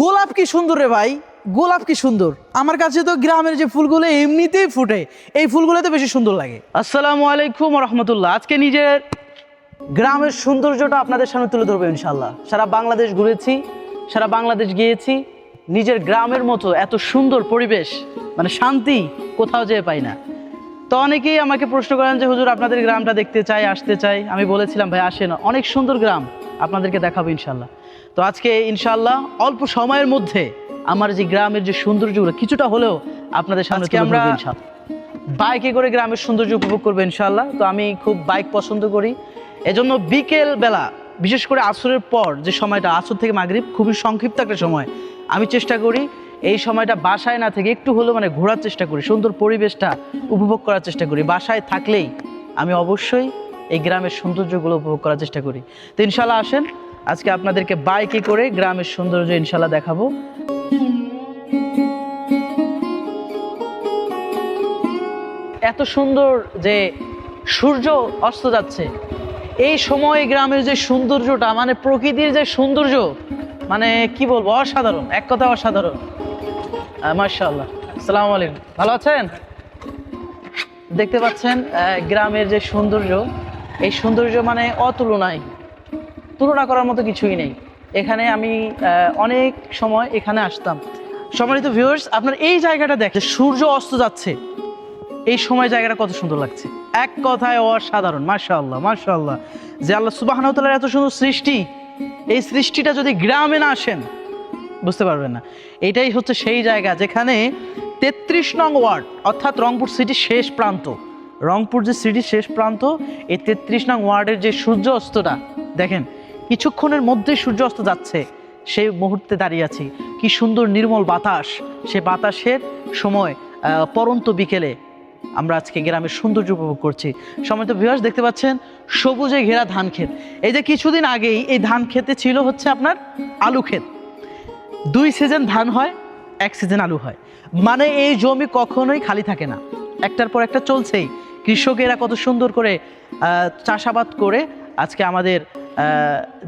গোলাপ কি সুন্দর রে ভাই? গোলাপ কি সুন্দর। আমার কাছে তো গ্রামের যে ফুলগুলো এমনিতেই ফুটে এই ফুলগুলো তো বেশি সুন্দর লাগে। আসসালামু আলাইকুম রহমতুল্লাহ আজকে নিজের গ্রামের সৌন্দর্যটা আপনাদের সামনে তুলে ধরবো ইনশাল্লাহ সারা বাংলাদেশ ঘুরেছি সারা বাংলাদেশ গিয়েছি। নিজের গ্রামের মতো এত সুন্দর পরিবেশ মানে শান্তি কোথাও যেয়ে পাই না। তো অনেকেই আমাকে প্রশ্ন করেন যে হুজুর আপনাদের গ্রামটা দেখতে চাই আসতে চাই? আমি বলেছিলাম ভাই আসেন। অনেক সুন্দর গ্রাম আপনাদেরকে দেখাবো ইনশাল্লাহ তো আজকে ইনশাল্লাহ অল্প সময়ের মধ্যে আমার যে গ্রামের যে সৌন্দর্যগুলো কিছুটা হলেও আপনাদের সামনে আমরা- বাইকে করে গ্রামের সৌন্দর্য উপভোগ করব ইনশাল্লাহ তো আমি খুব বাইক পছন্দ করি। এজন্য বিকেল বেলা বিশেষ করে আসরের পর যে সময়টা আসর থেকে মাগরিব খুবই সংক্ষিপ্ত একটা সময়। আমি চেষ্টা করি এই সময়টা বাসায় না থেকে একটু হলেও মানে ঘোরার চেষ্টা করি সুন্দর পরিবেশটা উপভোগ করার চেষ্টা করি। বাসায় থাকলেই আমি অবশ্যই এই গ্রামের সৌন্দর্যগুলো উপভোগ করার চেষ্টা করি। তো ইনশাল্লাহ আসেন আজকে আপনাদেরকে বাইকে করে গ্রামের সৌন্দর্য ইনশাল্লাহ দেখাবো। এত সুন্দর যে সূর্য অস্ত যাচ্ছে, এই সময় গ্রামের যে সৌন্দর্যটা মানে প্রকৃতির যে সৌন্দর্য মানে কি বলব, অসাধারণ, এক কথা অসাধারণ। মার্শাল্লাহ আসসালামু আলাইকুম। ভালো আছেন? দেখতে পাচ্ছেন গ্রামের যে সৌন্দর্য, এই সৌন্দর্য মানে অতুলনায় তুলনা করার মতো কিছুই নেই। এখানে আমি অনেক সময় এখানে আসতাম। সম্মানিত ভিউয়ার্স আপনার এই জায়গাটা দেখে সূর্য অস্ত যাচ্ছে। এই সময় জায়গাটা কত সুন্দর লাগছে। এক কথায় অসাধারণ, মাশাআল্লাহ মাশাআল্লাহ। যে আল্লাহ তাআলার এত সুন্দর সৃষ্টি, এই সৃষ্টিটা যদি গ্রামে না আসেন, বুঝতে পারবেন না। এটাই হচ্ছে সেই জায়গা যেখানে তেত্রিশ নং ওয়ার্ড, অর্থাৎ রংপুর সিটির শেষ প্রান্ত। রংপুর যে সিটির শেষ প্রান্ত, এই তেত্রিশ নং ওয়ার্ডের যে সূর্য অস্তটা, দেখেন কিছুক্ষণের মধ্যেই সূর্য অস্ত যাচ্ছে। সেই মুহূর্তে দাঁড়িয়ে আছি। কি সুন্দর নির্মল বাতাস। সে বাতাসের সময় পরন্ত বিকেলে আমরা আজকে গ্রামের সৌন্দর্য উপভোগ করছি। সময় তো ভিউয়ার্স দেখতে পাচ্ছেন সবুজে ঘেরা ধান ক্ষেত। এই যে কিছুদিন আগেই এই ধান খেতে ছিল হচ্ছে আপনার আলু ক্ষেত। দুই সিজন ধান হয়, এক সিজন আলু হয়। মানে এই জমি কখনোই খালি থাকে না। একটার পর একটা চলছেই। কৃষকেরা কত সুন্দর করে চাষাবাদ করে আজকে আমাদের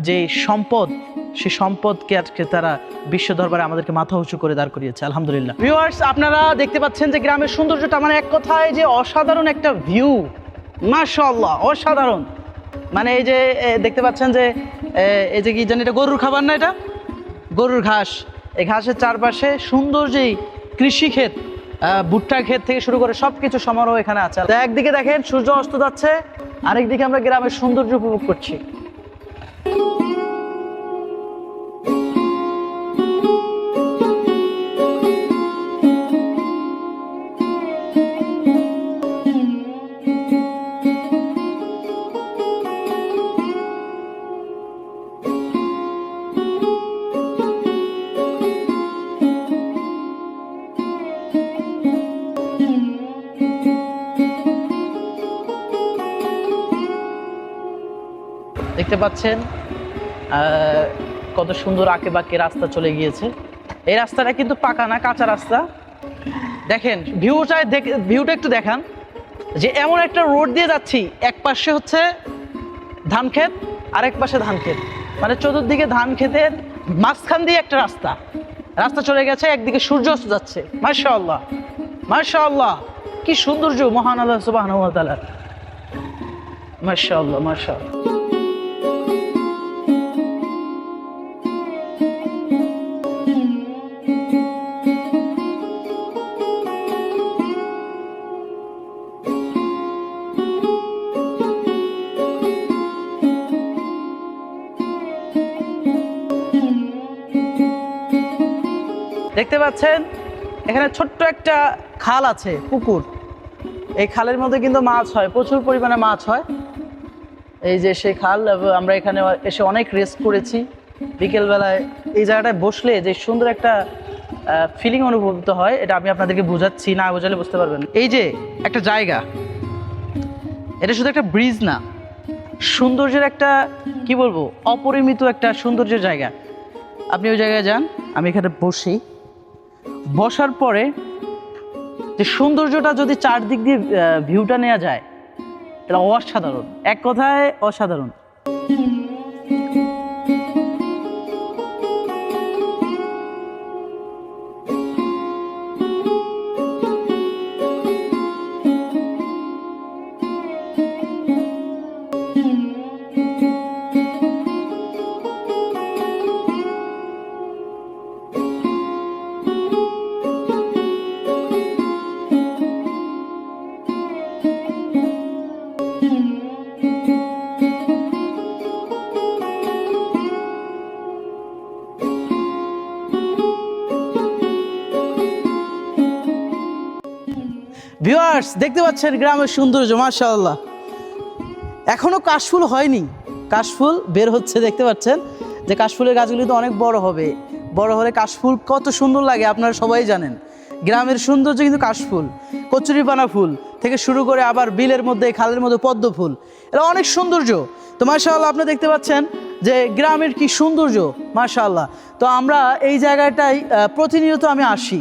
যে সম্পদ সে সম্পদকে আজকে তারা বিশ্ব দরবারে আমাদেরকে মাথা উঁচু করে দাঁড় করিয়েছে আলহামদুলিল্লাহ। ভিউয়ার্স আপনারা দেখতে পাচ্ছেন যে গ্রামের সৌন্দর্যটা মানে এক কথায় যে অসাধারণ একটা ভিউ মাশাআল্লাহ অসাধারণ। মানে এই যে দেখতে পাচ্ছেন যে এই যে কি জানি এটা গরুর খাবার না এটা? গরুর ঘাস। এই ঘাসের চারপাশে সুন্দর যেই কৃষি ক্ষেত আহ, ভুট্টা ক্ষেত থেকে শুরু করে সব কিছু সমারোহ এখানে আছে। একদিকে দেখেন সূর্য অস্ত যাচ্ছে আরেকদিকে আমরা গ্রামের সৌন্দর্য উপভোগ করছি। দেখতে পাচ্ছেন কত সুন্দর আঁকে বাঁকে রাস্তা চলে গিয়েছে। এই রাস্তাটা কিন্তু পাকা না, কাঁচা রাস্তা। দেখেন ভিউটা ভিউটা একটু দেখান। যে এমন একটা রোড দিয়ে যাচ্ছি, এক পাশে হচ্ছে ধান ক্ষেত আর এক পাশে ধান ক্ষেত। মানে চতুর্দিকে ধান ক্ষেতের মাঝখান দিয়ে একটা রাস্তা। রাস্তা চলে গেছে, একদিকে সূর্য অস্ত যাচ্ছে। মার্শা আল্লাহ মার্শা আল্লাহ কি সৌন্দর্য, মহান আল্লাহ সুবাহ মার্শা আল্লাহ দেখতে পাচ্ছেন? এখানে ছোট্ট একটা খাল আছে, পুকুর। এই খালের মধ্যে কিন্তু মাছ হয়, প্রচুর পরিমাণে মাছ হয়। এই যে সেই খাল আমরা এখানে এসে অনেক রেস্ট করেছি। বিকেলবেলায় এই জায়গাটায় বসলে যে সুন্দর একটা ফিলিং অনুভূত হয়, এটা আমি আপনাদেরকে বোঝাচ্ছি, না বোঝালে বুঝতে পারবেন এই যে একটা জায়গা, এটা শুধু একটা ব্রিজ না, সৌন্দর্যের একটা, কি বলব, অপরিমিত একটা সৌন্দর্যের জায়গা। আপনি ওই জায়গায় যান, আমি এখানে বসি। বসার পরে যে সৌন্দর্যটা যদি চারদিক দিয়ে ভিউটা নেওয়া যায়, তাহলে অসাধারণ। এক কথায় অসাধারণ। ভিউয়ার্স দেখতে পাচ্ছেন গ্রামের সৌন্দর্য, মাশাআল্লাহ। এখনও কাশফুল হয়নি। কাশফুল বের হচ্ছে, দেখতে পাচ্ছেন? যে কাশফুলের গাছগুলি তো অনেক বড় হবে। বড় হলে কাশফুল কত সুন্দর লাগে, আপনারা সবাই জানেন। গ্রামের সৌন্দর্য কিন্তু কাশফুল। কচুরিপানা ফুল থেকে শুরু করে আবার বিলের মধ্যে, খালের মধ্যে পদ্ম ফুল। এটা অনেক সৌন্দর্য। তো মাশাআল্লাহ, আপনি দেখতে পাচ্ছেন যে গ্রামের কি সৌন্দর্য, মাশাআল্লাহ। তো আমরা এই জায়গাটায় প্রতিনিয়ত আমি আসি।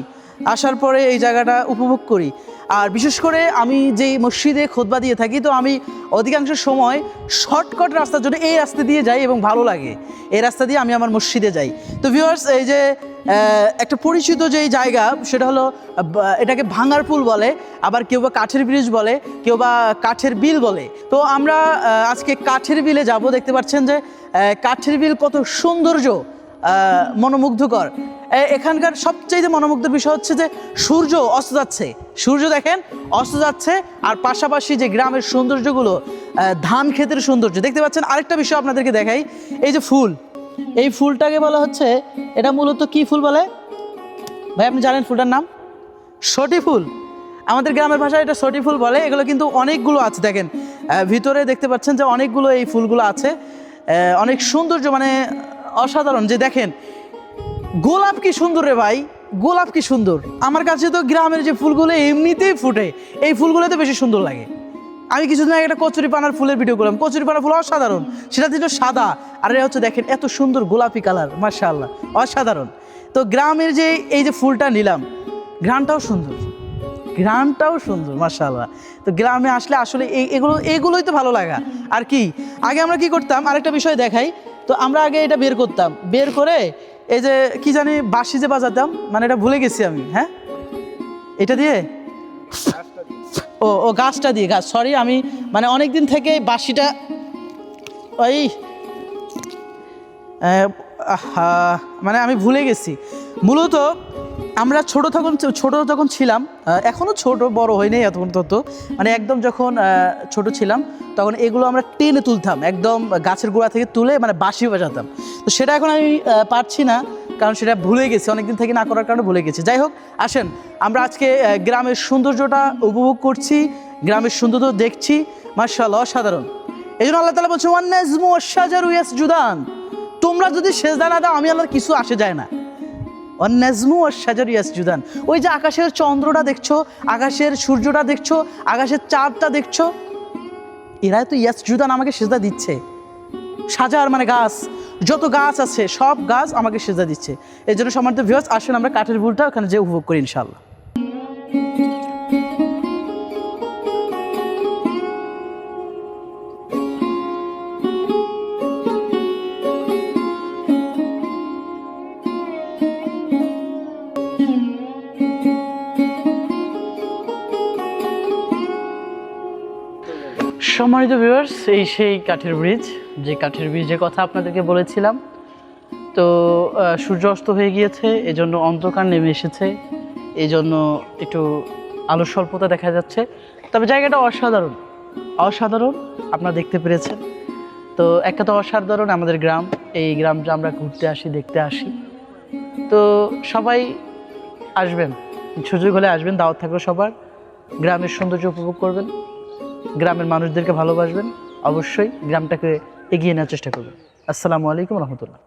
আসার পরে এই জায়গাটা উপভোগ করি। আর বিশেষ করে আমি যেই মসজিদে খোদবা দিয়ে থাকি, তো আমি অধিকাংশ সময় শর্টকাট রাস্তার জন্য এই রাস্তা দিয়ে যাই এবং ভালো লাগে। এই রাস্তা দিয়ে আমি আমার মসজিদে যাই। তো ভিউয়ার্স এই যে একটা পরিচিত যেই জায়গা, সেটা হলো এটাকে ভাঙার পুল বলে, আবার কেউ বা কাঠের ব্রিজ বলে, কেউ বা কাঠের বিল বলে। তো আমরা আজকে কাঠের বিলে যাব। দেখতে পাচ্ছেন যে কাঠের বিল কত সৌন্দর্য। মনোমুগ্ধকর। এখানকার সবচেয়ে মনোমুগ্ধ বিষয় হচ্ছে যে সূর্য অস্ত যাচ্ছে। সূর্য দেখেন, অস্ত যাচ্ছে, আর পাশাপাশি যে গ্রামের সৌন্দর্যগুলো ধান ক্ষেতের সৌন্দর্য। দেখতে পাচ্ছেন, আরেকটা বিষয় আপনাদেরকে দেখাই। এই যে ফুল, এই ফুলটাকে বলা হচ্ছে, এটা মূলত কি ফুল বলে? ভাই, আপনি জানেন ফুলটার নাম? সটি ফুল। আমাদের গ্রামের ভাষায় এটা সটি ফুল বলে, এগুলো কিন্তু অনেকগুলো আছে, দেখেন। ভিতরে দেখতে পাচ্ছেন যে অনেকগুলো এই ফুলগুলো আছে। অনেক সৌন্দর্য মানে অসাধারণ। যে দেখেন, গোলাপ কি সুন্দর রে ভাই, গোলাপ কি সুন্দর। আমার কাছে তো গ্রামের যে ফুলগুলো এমনিতেই ফুটে, এই ফুলগুলো তো বেশি সুন্দর লাগে। আমি কিছুদিন আগে একটা কচুরি পানার ফুলের ভিডিও করলাম। কচুরি পানার ফুল অসাধারণ। সেটা ছিল সাদা। আর এটা হচ্ছে দেখেন, এত সুন্দর গোলাপি কালার মার্শাল্লাহ অসাধারণ। তো গ্রামের যে এই যে ফুলটা নিলাম গ্রামটাও সুন্দর। গ্রামটাও সুন্দর মার্শাল্লাহ তো গ্রামে আসলে আসলে এগুলো, এগুলোই তো ভালো লাগা। আর কি, আগে আমরা কি করতাম, আরেকটা বিষয় দেখাই। তো আমরা আগে এটা বের করতাম। বের করে এই যে কি জানি বাঁশি যে বাজাতাম মানে এটা ভুলে গেছি আমি হ্যাঁ? এটা দিয়ে? ও ও গাছটা দিয়ে, গাছ সরি আমি মানে অনেক দিন থেকে বাঁশিটা ওই মানে আমি ভুলে গেছি। মূলত আমরা ছোট তখন ছোট যখন ছিলাম আহ, এখনও ছোট বড় হয়নি এতক্ষণ তত মানে একদম যখন ছোট ছিলাম তখন এগুলো আমরা টেনে তুলতাম একদম গাছের গোড়া থেকে তুলে মানে বাঁশি বাজাতাম। তো সেটা এখন আমি পারছি না কারণ সেটা ভুলে গেছি অনেকদিন থেকে না করার কারণে ভুলে গেছি। যাই হোক আসেন আমরা আজকে গ্রামের সৌন্দর্যটা উপভোগ করছি গ্রামের সৌন্দর্য দেখছি মার্শাল্লাহ অসাধারণ। এই জন্য আল্লাহ তালা বলছে ইয়াসজুদান। তোমরা যদি সেজদা না দাও আমি আল্লাহর কিছু আসে যায় না। অন্যাজমু ও সাজার ইয়াসজুদান ওই যে আকাশের চন্দ্রটা দেখছ, আকাশের সূর্যটা দেখছ, আকাশের চাঁদটা দেখছ এরা তো ইয়াসজুদান আমাকে সেজদা দিচ্ছে। সাজার মানে গাছ, যত গাছ আছে, সব গাছ আমাকে সেজদা দিচ্ছে। এই জন্য সমান্ত ভিউস আসুন আমরা কাঠের ভুলটা ওখানে যে উপভোগ করি ইনশাল্লাহ সম্মানিত ভিউয়ার্স এই সেই কাঠের ব্রিজ যে কাঠের ব্রিজের কথা আপনাদেরকে বলেছিলাম। তো সূর্য অস্ত হয়ে গিয়েছে, এজন্য অন্ধকার নেমে এসেছে এই জন্য একটু আলো স্বল্পতা দেখা যাচ্ছে। তবে জায়গাটা অসাধারণ অসাধারণ আপনারা দেখতে পেরেছেন। তো, একটা তো অসাধারণ আমাদের গ্রাম, এই গ্রামটা আমরা ঘুরতে আসি, দেখতে আসি। তো, সবাই আসবেন সুযোগ হলে আসবেন, দাওয়াত থাকবে সবার। গ্রামের সৌন্দর্য উপভোগ করবেন। গ্রামের মানুষদেরকে ভালোবাসবেন অবশ্যই গ্রামটাকে এগিয়ে নেওয়ার চেষ্টা করবেন। আসসালামু আলাইকুম রহমতুল্লাহ।